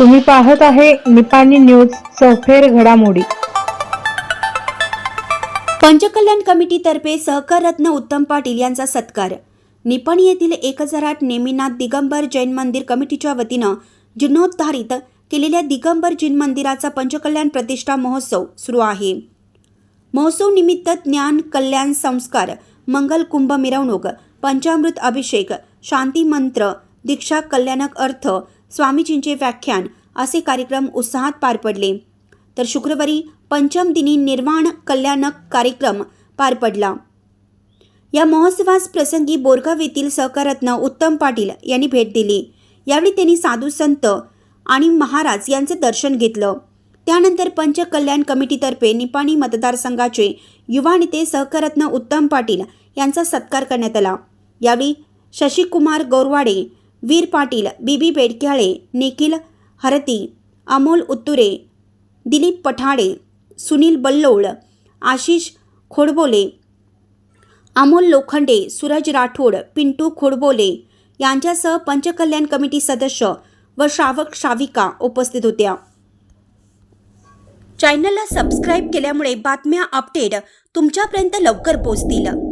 तुम्ही पाहत आहे निपाणी न्यूज सफेर घडामोडी. पंचकल्याण कमिटीतर्फे सहकाररत्न उत्तम पाटील यांचा सत्कार. निपाणी येथील एक हजार आठ नेमीनाथ दिगंबर जैन मंदिर कमिटीच्या वतीनं जीर्णोद्धारित केलेल्या दिगंबर जैन मंदिराचा पंचकल्याण प्रतिष्ठा महोत्सव सुरू आहे. महोत्सव निमित्त ज्ञान कल्याण संस्कार मंगल कुंभ मिरवणूक पंचामृत अभिषेक शांती मंत्र दीक्षा कल्याणक अर्थ स्वामीजींचे व्याख्यान असे कार्यक्रम उत्साहात पार पडले. तर शुक्रवारी पंचम दिनी निर्वाण कल्याणक कार्यक्रम पार पडला. या महोत्सवास प्रसंगी बोरगाव येथील सहकारत्न उत्तम पाटील यांनी भेट दिली. यावेळी त्यांनी साधू संत आणि महाराज यांचे दर्शन घेतलं. त्यानंतर पंचकल्याण कमिटीतर्फे निपाणी मतदारसंघाचे युवा नेते सहकारत्न उत्तम पाटील यांचा सत्कार करण्यात आला. यावेळी शशिकुमार गौरवाडे वीर पाटील बीबी बेडक्याळे निखिल हरती अमोल उत्तुरे दिलीप पठाडे सुनील बल्लोळ आशिष खोडबोले अमोल लोखंडे सूरज राठोड पिंटू खोडबोले यांच्यासह पंचकल्याण कमिटी सदस्य व श्रावक श्राविका उपस्थित होत्या. चॅनलला सबस्क्राईब केल्यामुळे बातम्या अपडेट तुमच्यापर्यंत लवकर पोहोचतील.